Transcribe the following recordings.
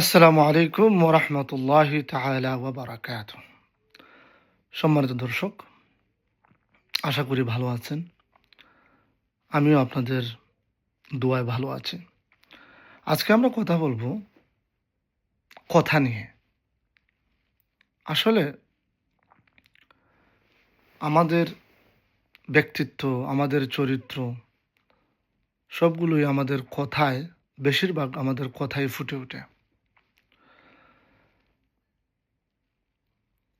আসসালামু আলাইকুম ওরহমতুল্লাহ তালা সম্মানিত দর্শক, আশা করি ভালো আছেন। আমিও আপনাদের দোয়ায় ভালো আছি। আজকে আমরা কথা বলব কথা নিয়ে। আসলে আমাদের ব্যক্তিত্ব, আমাদের চরিত্র সবগুলোই আমাদের কথায়, বেশিরভাগ আমাদের কথায় ফুটে ওঠে।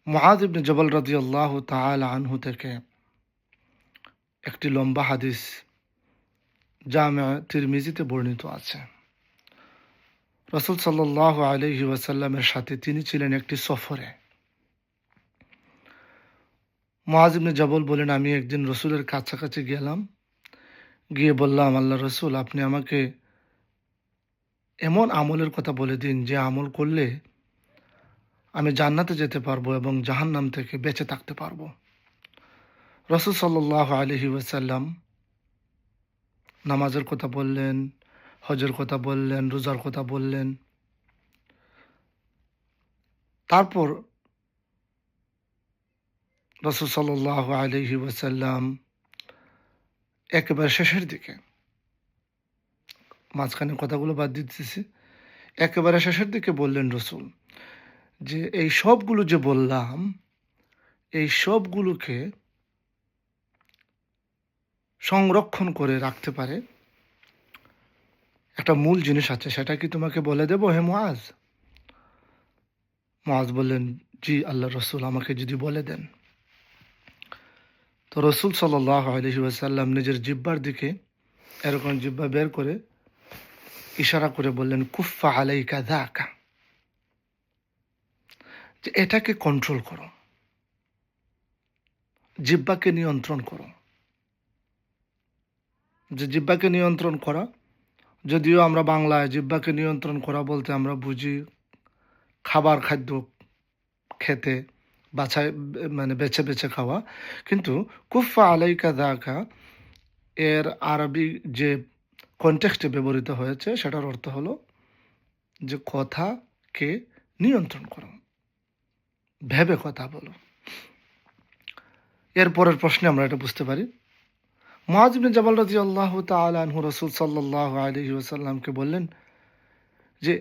ইবনে জবল রাদিয়াল্লাহু তাআলা আনহু থেকে একটি লম্বা হাদিস জামে তিরমিজিতে বর্ণিত আছে। রসুল সাল্লাহ আলহি ওয়াসাল্লামের সাথে তিনি ছিলেন একটি সফরে। মুআজ ইবনে জবল বলেন, আমি একদিন রসুলের কাছাকাছি গেলাম, গিয়ে বললাম, আল্লাহ রসুল, আপনি আমাকে এমন আমলের কথা বলে দিন যে আমল করলে আমি জান্নাতে যেতে পারব এবং জাহান্নাম থেকে বেঁচে থাকতে পারব। রসুল সাল্লাহ আলহি ওয়াসাল্লাম নামাজের কথা বললেন, হজের কথা বললেন, রোজার কথা বললেন। তারপর রসুল সাল্লাহ আলহি ওয়াসাল্লাম একেবারে শেষের দিকে মাঝখানে কথাগুলো বাদ দিতেছি, একেবারে শেষের দিকে বললেন রসুল যে এই সবগুলো যে বললাম, এই সবগুলোকে সংরক্ষণ করে রাখতে পারে। একটা মূল জিনিস আছে, সেটা কি তোমাকে বলে দেবো? হে মোয়াজ মোয়াজ বললেন, জি, আল্লাহ রসুল, আমাকে যদি বলে দেন। তো রসুল ওয়াসাল্লাম নিজের জিব্বার দিকে এরকম জিব্বা বের করে ইশারা করে বললেন কুফা আলাইকা দাকা যে এটাকে কন্ট্রোল করো। জিব্বাকে নিয়ন্ত্রণ করো। যে জিব্বাকে নিয়ন্ত্রণ করা, যদিও আমরা বাংলায় জিব্বাকে নিয়ন্ত্রণ করা বলতে আমরা বুঝি খাবার, খাদ্য, খেতে, বাছাই মানে বেছে বেছে খাওয়া। কিন্তু কুফা আলাইকা দাকা, এর আরবি যে কনটেক্সটে ব্যবহৃত হয়েছে, সেটার অর্থ হলো যে কথাকে নিয়ন্ত্রণ করো। ভেবে কথা বলো। এর পরের প্রশ্নে আমরা এটা বুঝতে পারি। মহাজিবিন জাবাল রাজি আল্লাহ তালু রসুল সাল্লাহ আলহি ওসাল্লামকে বললেন যে,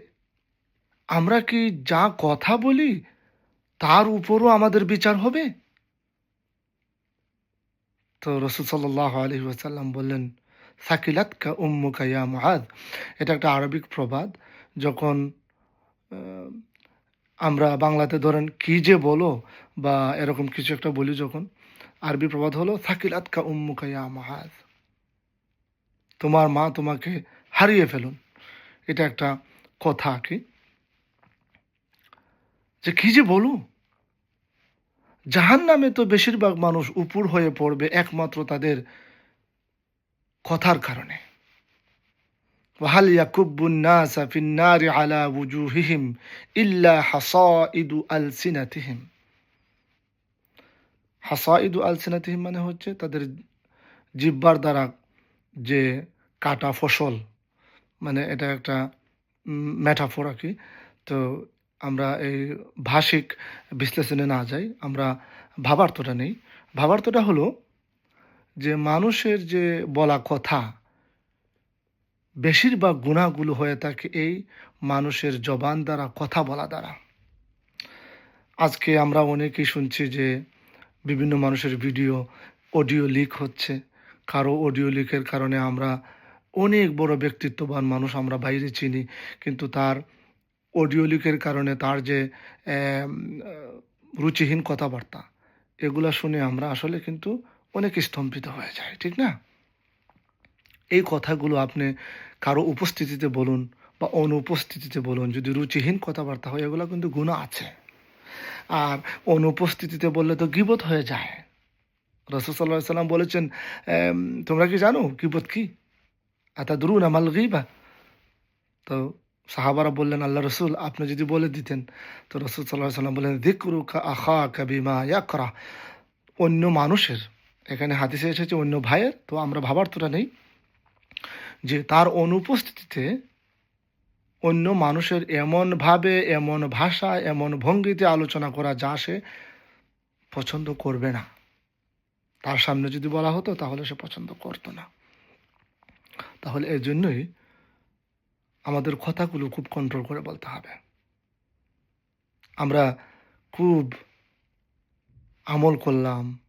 আমরা কি যা কথা বলি তার উপরও আমাদের বিচার হবে? তো রসুল সাল্লাহ আলহি ওসাল্লাম বললেন সাকিলাত কা উম্মুকা ইয়া মহাদ এটা একটা আরবিক প্রবাদ, যখন আমরা বাংলাতে ধরেন কি যে বলো বা এরকম কিছু একটা বলি যখন, আরবি প্রবাদ হলো থাকিলাত কা উম্মুকা ইয়া মাহাজ তোমার মা তোমাকে হারিয়ে ফেলুন। এটা একটা কথা কি? যে কি যে বলো? জাহান নামে তো বেশিরভাগ মানুষ উপর হয়ে পড়বে একমাত্র তাদের কথার কারণে। وهل يكب الناس في النار على وجوههم إلا حصائد ألسنتهم হাসাইদু আলসিনাতিহিম মানে হচ্ছে তাদের জিব্বার দ্বারা যে কাটা ফসল মানে এটা একটা ম্যাটাফোর আর কি তো আমরা এই ভাষিক বিশ্লেষণে না যাই আমরা ভাবার্থটা নেই ভাবার্থটা হলো যে মানুষের যে বলা কথা বেশিরভাগ গুণাগুলো হয়ে থাকে এই মানুষের জবান দ্বারা, কথা বলা দ্বারা। আজকে আমরা অনেকেই শুনছি যে বিভিন্ন মানুষের ভিডিও, অডিও লিক হচ্ছে। কারও অডিও লিকের কারণে আমরা অনেক বড় ব্যক্তিত্ববান মানুষ আমরা বাইরে চিনি, কিন্তু তার অডিও লিকের কারণে তার যে রুচিহীন কথাবার্তা, এগুলা শুনে আমরা আসলে কিন্তু অনেক স্তম্ভিত হয়ে যায় ঠিক না? এই কথাগুলো আপনি কারও উপস্থিতিতে বলুন বা অনুপস্থিতিতে বলুন, যদি রুচিহীন কথাবার্তা হয়, এগুলো কিন্তু গুণ আছে। আর অনুপস্থিতিতে বললে তো গিবত হয়ে যায়। রসুল সাল্লাহ সাল্লাম বলেছেন তোমরা কি জানো গিবত কি? আতা দুরুন আমাল গিবা? তো সাহাবারা বললেন, আল্লাহ রসুল, আপনি যদি বলে দিতেন। তো রসুল সাল্লাহ সাল্লাম বললেন দিকরু আখা কাবিমা ইয়াকরা। অন্য মানুষের, এখানে হাতিসে এসেছে অন্য ভাইয়ের, তো আমরা ভাবার তোটা নেই। যে তার অনুপস্থিতিতে অন্য মানুষের এমনভাবে এমন ভাষা, এমন ভঙ্গিতে আলোচনা করা যা সে পছন্দ করবে না। তার সামনে যদি বলা হতো, তাহলে সে পছন্দ করতো না। তাহলে এই জন্যই আমাদের কথাগুলো খুব কন্ট্রোল করে বলতে হবে। আমরা খুব আমল করলাম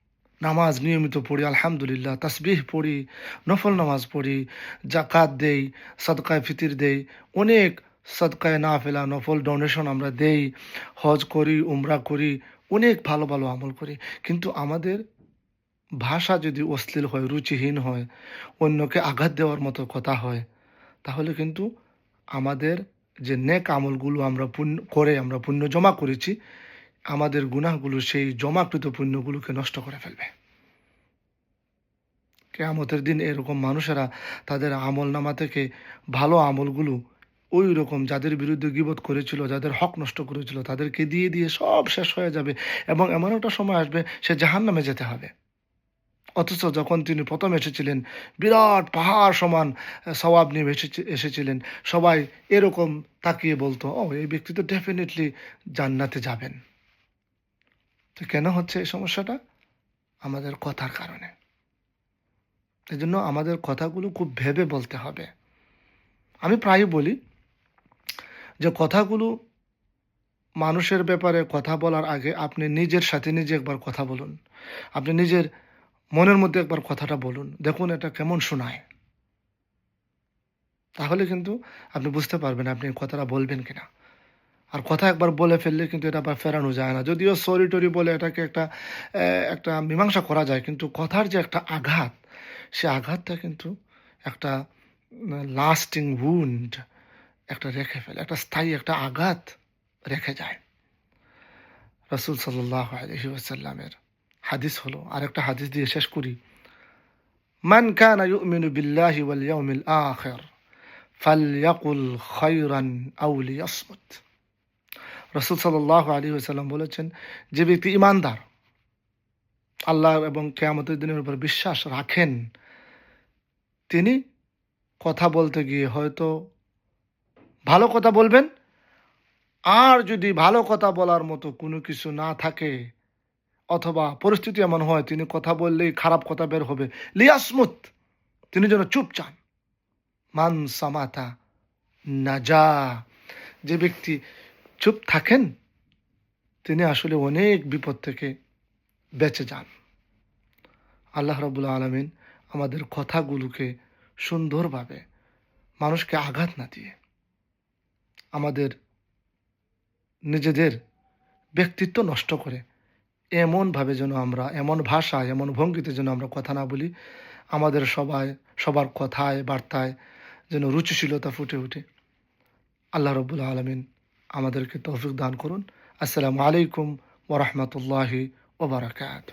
নামাজ নিয়মিত পড়ি, আলহামদুলিল্লাহ, তাসবিহ পড়ি, নফল নামাজ পড়ি জাকাত দেই, সদকায় ফিতির দেই, অনেক সদকায় না ফেলা নফল ডোনেশন আমরা দেই, হজ করি, উমরা করি, অনেক ভালো ভালো আমল করি। কিন্তু আমাদের ভাষা যদি অশ্লীল হয়, রুচিহীন হয়, অন্যকে আঘাত দেওয়ার মতো কথা হয়, তাহলে কিন্তু আমাদের যে নেক আমলগুলো আমরা পুণ্য করে, আমরা পুণ্য জমা করেছি আমাদের গুনাহগুলো সেই জমাকৃত পুণ্যগুলোকে নষ্ট করে ফেলবে। কেয়ামতের দিন এরকম মানুষেরা তাদের আমল নামা থেকে ভালো আমলগুলো ওই রকম যাদের বিরুদ্ধে গিবত করেছিল, যাদের হক নষ্ট করেছিল, তাদেরকে দিয়ে দিয়ে সব শেষ হয়ে যাবে এবং এমন একটা সময় আসবে, সে জাহান নামে যেতে হবে। অথচ যখন তিনি প্রথম এসেছিলেন, বিরাট পাহাড় সমান সবাব নিয়ে এসেছে- এসেছিলেন, সবাই এরকম তাকিয়ে বলতো, ও, এই ব্যক্তি তো ডেফিনেটলি জান্নাতে যাবেন। তো কেন হচ্ছে এই সমস্যাটা? আমাদের কথার কারণে। এই জন্য আমাদের কথাগুলো খুব ভেবে বলতে হবে। আমি প্রায় বলি যে কথাগুলো মানুষের ব্যাপারে কথা বলার আগে আপনি নিজের সাথে নিজে একবার কথা বলুন। আপনি নিজের মনের মধ্যে একবার কথাটা বলুন। দেখুন এটা কেমন শোনায়। তাহলে কিন্তু আপনি বুঝতে পারবেন আপনি কথাটা বলবেন কিনা। আর কথা একবার বলে ফেললে কিন্তু এটা আবার ফেরানো যায় না। যদিও সরি টরি বলে এটাকে একটা একটা মীমাংসা করা যায়, কিন্তু কথার যে একটা আঘাত, সে আঘাতটা কিন্তু একটা লাস্টিং উন্ড একটা রেখে ফেলে, একটা স্থায়ী একটা আঘাত রেখে যায়। রসুল ওয়াসাল্লামের হাদিস হলো আর একটা হাদিস দিয়ে শেষ করি। মান কানা ইউমিনু বিল্লাহি ওয়াল ইয়াউমিল আখির ফালইয়াকুল খায়রান আও লিয়াসমুত। রসুল সাল্লাহ আলী ওসাল্লাম বলেছেন, যে ব্যক্তি ইমানদার আল্লাহ এবং কেয়ামতের দিনের উপর বিশ্বাস রাখেন, তিনি কথা বলতে গিয়ে হয়তো ভালো কথা বলবেন, আর যদি ভালো কথা বলার মতো কোনো কিছু না থাকে, অথবা পরিস্থিতি এমন হয়, তিনি কথা বললেই খারাপ কথা বের হবে, লিয়াসমুত, তিনি যেন চুপ চান। মান সামাতা নাজা, যে ব্যক্তি চুপ থাকেন, তিনি আসলে অনেক বিপদ থেকে বেঁচে যান। আল্লাহ রবুল্লা আলমিন আমাদের কথাগুলোকে সুন্দরভাবে মানুষকে আঘাত না দিয়ে আমাদের নিজেদের ব্যক্তিত্ব নষ্ট করে এমনভাবে যেন আমরা, এমন ভাষা এমন ভঙ্গিতে যেন আমরা কথা না বলি, আমাদের সবাই, সবার কথায়, বার্তায় যেন রুচিশীলতা ফুটে ওঠে। আল্লাহ রবুল্লা আলমিন আমাদেরকে তৌফিক দান করুন। আসসালামু আলাইকুম ওরহমতুল্লাহি ওবরাকাত